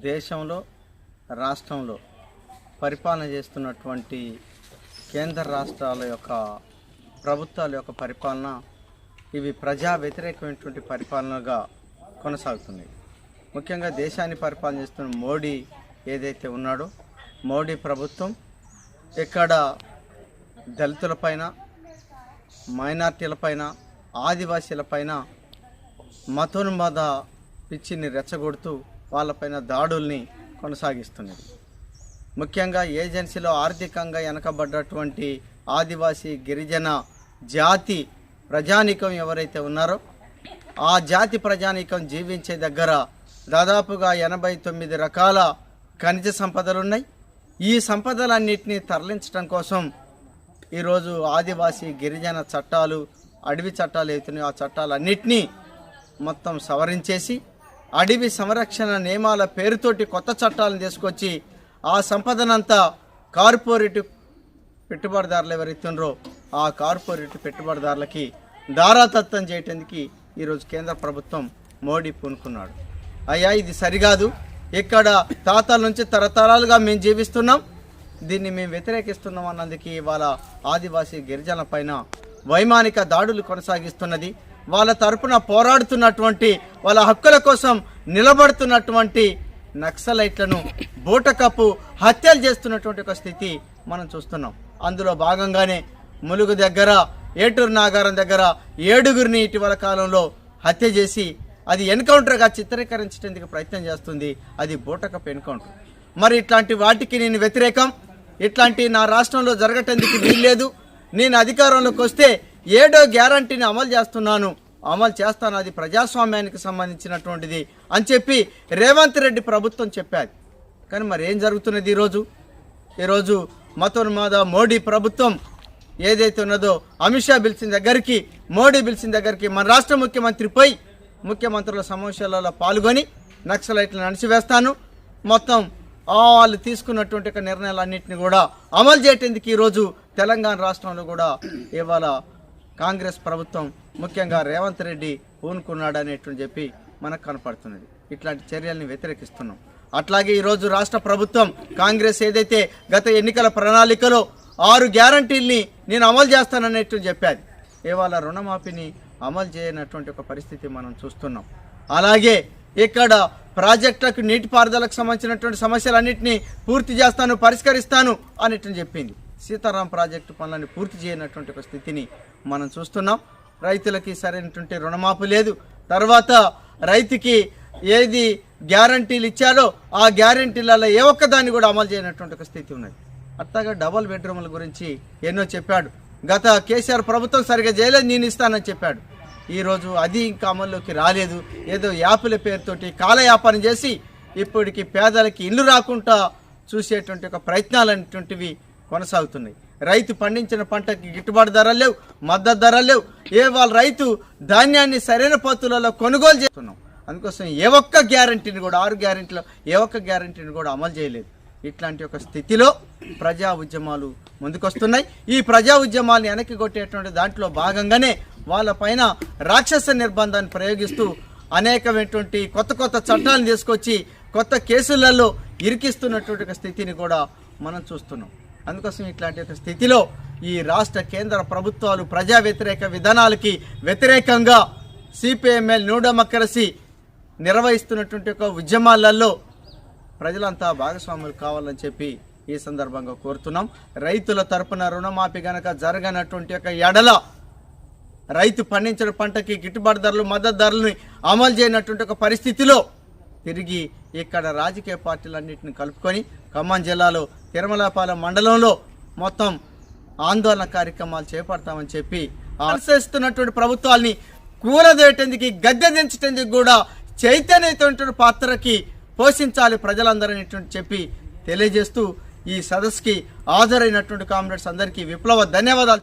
దేశంలో రాష్ట్రంలో పరిపాలన చేస్తున్నటువంటి కేంద్ర రాష్ట్రాల యొక్క ప్రభుత్వాల యొక్క పరిపాలన ఇవి ప్రజా వ్యతిరేకమైనటువంటి పరిపాలనగా కొనసాగుతున్నాయి ముఖ్యంగా దేశాన్ని పరిపాలన చేస్తున్న మోడీ ఏదైతే ఉన్నాడో మోడీ ప్రభుత్వం ఇక్కడ దళితులపైన మైనార్టీలపైన ఆదివాసీలపైన మతోన్మాద పిచ్చిని రెచ్చగొడుతూ వాళ్ళపైన దాడుల్ని కొనసాగిస్తున్నది. ముఖ్యంగా ఏజెన్సీలో ఆర్థికంగా వెనకబడ్డటువంటి ఆదివాసీ గిరిజన జాతి ప్రజానీకం ఎవరైతే ఉన్నారో ఆ జాతి ప్రజానీకం జీవించే దగ్గర దాదాపుగా ఎనభై తొమ్మిది రకాల ఖనిజ సంపదలు ఉన్నాయి ఈ సంపదలన్నింటినీ తరలించడం కోసం ఈరోజు ఆదివాసీ గిరిజన చట్టాలు అడవి చట్టాలు అవుతున్నాయో ఆ చట్టాలన్నింటినీ మొత్తం సవరించేసి అడవి సంరక్షణ నియమాల పేరుతోటి కొత్త చట్టాలను తీసుకొచ్చి ఆ సంపదనంతా కార్పొరేట్ పెట్టుబడిదారులు ఎవరైతే ఆ కార్పొరేట్ పెట్టుబడిదారులకి దారాతత్వం చేయటానికి ఈరోజు కేంద్ర ప్రభుత్వం మోడీ పూనుకున్నాడు. అయ్యా ఇది సరికాదు. ఇక్కడ తాతల నుంచి తరతరాలుగా మేము జీవిస్తున్నాం. దీన్ని మేము వ్యతిరేకిస్తున్నాం అన్నందుకు ఇవాళ ఆదివాసీ గిరిజనుల పైన వైమానిక దాడులు కొనసాగిస్తున్నది. వాళ్ళ తరపున పోరాడుతున్నటువంటి వాళ్ళ హక్కుల కోసం నిలబడుతున్నటువంటి నక్సలైట్లను బూటకప్పు హత్యలు చేస్తున్నటువంటి ఒక స్థితి మనం చూస్తున్నాం. అందులో భాగంగానే ములుగు దగ్గర ఏటూరు నాగారం దగ్గర ఏడుగురిని ఇటీవల కాలంలో హత్య చేసి అది ఎన్కౌంటర్గా చిత్రీకరించడానికి ప్రయత్నం చేస్తుంది. అది బూటకప్ ఎన్కౌంటర్. మరి ఇట్లాంటి వాటికి నేను వ్యతిరేకం. ఇట్లాంటి నా రాష్ట్రంలో జరగటానికి వీల్లేదు. నేను అధికారంలోకి వస్తే ఏడో గ్యారంటీని అమలు చేస్తున్నాను. అమలు చేస్తాను అది ప్రజాస్వామ్యానికి సంబంధించినటువంటిది అని చెప్పి రేవంత్ రెడ్డి ప్రభుత్వం చెప్పారు కానీ మరి ఏం జరుగుతున్నది ఈరోజు? ఈరోజు మతోన్మాద మోడీ ప్రభుత్వం ఏదైతే ఉన్నదో అమిత్ షా పిలిచిన దగ్గరికి మోడీ పిలిచిన దగ్గరికి మన రాష్ట్ర ముఖ్యమంత్రి పోయి ముఖ్యమంత్రుల సమావేశాలలో పాల్గొని నక్సలైట్లను అణిచివేస్తాను. మొత్తం వాళ్ళు తీసుకున్నటువంటి నిర్ణయాలన్నింటినీ కూడా అమలు చేయటందుకు ఈరోజు తెలంగాణ రాష్ట్రంలో కూడా ఇవాళ కాంగ్రెస్ ప్రభుత్వం ముఖ్యంగా రేవంత్ రెడ్డి పూనుకున్నాడు అనేటువంటి చెప్పి మనకు కనపడుతున్నది. ఇట్లాంటి చర్యల్ని వ్యతిరేకిస్తున్నాం. అట్లాగే ఈరోజు రాష్ట్ర ప్రభుత్వం కాంగ్రెస్ ఏదైతే గత ఎన్నికల ప్రణాళికలో ఆరు గ్యారంటీల్ని నేను అమలు చేస్తానన్నట్టు చెప్పాది. ఇవాళ రుణమాఫీని అమలు చేయనటువంటి ఒక పరిస్థితి మనం చూస్తున్నాం. అలాగే ఇక్కడ ప్రాజెక్టులకు నీటిపారుదలకు సంబంధించినటువంటి సమస్యలన్నింటినీ పూర్తి చేస్తాను పరిష్కరిస్తాను అనేట్టు చెప్పింది. సీతారాం ప్రాజెక్టు పనులను పూర్తి చేయనటువంటి ఒక స్థితిని మనం చూస్తున్నాం. రైతులకి సరైనటువంటి రుణమాఫీ లేదు. తర్వాత రైతుకి ఏది గ్యారంటీలు ఇచ్చారో ఆ గ్యారంటీలలో ఏ ఒక్కదాన్ని కూడా అమలు చేయనటువంటి ఒక స్థితి ఉన్నది. అట్లాగా డబల్ బెడ్రూమ్ల గురించి ఎన్నో చెప్పాడు. గత కేసీఆర్ ప్రభుత్వం సరిగా చేయలేదు నేను ఇస్తానని చెప్పాడు. ఈరోజు అది ఇంకా అమల్లోకి రాలేదు. ఏదో యాపుల పేరుతోటి కాలయాపన చేసి ఇప్పటికి పేదలకి ఇల్లు రాకుండా చూసేటువంటి ఒక ప్రయత్నాలు అనేటువంటివి కొనసాగుతున్నాయి. రైతు పండించిన పంటకి గిట్టుబాటు ధరలు లేవు మద్దతు ధరలు లేవు. ఏ వాళ్ళ రైతు ధాన్యాన్ని సరైన పద్ధతులలో కొనుగోలు చేస్తున్నాం. అందుకోసం ఏ ఒక్క గ్యారంటీని కూడా ఆరు గ్యారంటీలో ఏ ఒక్క గ్యారంటీని కూడా అమలు చేయలేదు. ఇట్లాంటి ఒక స్థితిలో ప్రజా ఉద్యమాలు ముందుకొస్తున్నాయి. ఈ ప్రజా ఉద్యమాల్ని వెనక్కి కొట్టేటువంటి దాంట్లో భాగంగానే వాళ్ళపైన రాక్షస నిర్బంధాన్ని ప్రయోగిస్తూ అనేకమైనటువంటి కొత్త కొత్త చట్టాలను తీసుకొచ్చి కొత్త కేసులలో ఇరికిస్తున్నటువంటి స్థితిని కూడా మనం చూస్తున్నాం. అందుకోసం ఇట్లాంటి ఒక స్థితిలో ఈ రాష్ట్ర కేంద్ర ప్రభుత్వాలు ప్రజా వ్యతిరేక విధానాలకి వ్యతిరేకంగా సిపిఎంఎల్ న్యూ డెమోక్రసీ నిర్వహిస్తున్నటువంటి ఒక ఉద్యమాలలో ప్రజలంతా భాగస్వాములు కావాలని చెప్పి ఈ సందర్భంగా కోరుతున్నాం. రైతుల తరపున రుణమాఫీ గనక జరగనటువంటి ఒక ఎడల రైతు పండించిన పంటకి గిట్టుబాటు ధరలు మద్దతు ధరలని అమలు చేయనటువంటి ఒక పరిస్థితిలో తిరిగి ఇక్కడ రాజకీయ పార్టీలన్నింటిని కలుపుకొని ఖమ్మం జిల్లాలో తిరుమలపాలెం మండలంలో మొత్తం ఆందోళన కార్యక్రమాలు చేపడతామని చెప్పి అనుసరిస్తున్నటువంటి ప్రభుత్వాల్ని కూలదేయటానికి గద్దె దించటందుకు కూడా చైతన్యటువంటి పాత్రకి పోషించాలి ప్రజలందరూ చెప్పి తెలియజేస్తూ ఈ సదస్సుకి హాజరైనటువంటి కామ్రేడ్స్ అందరికీ విప్లవ ధన్యవాదాలు.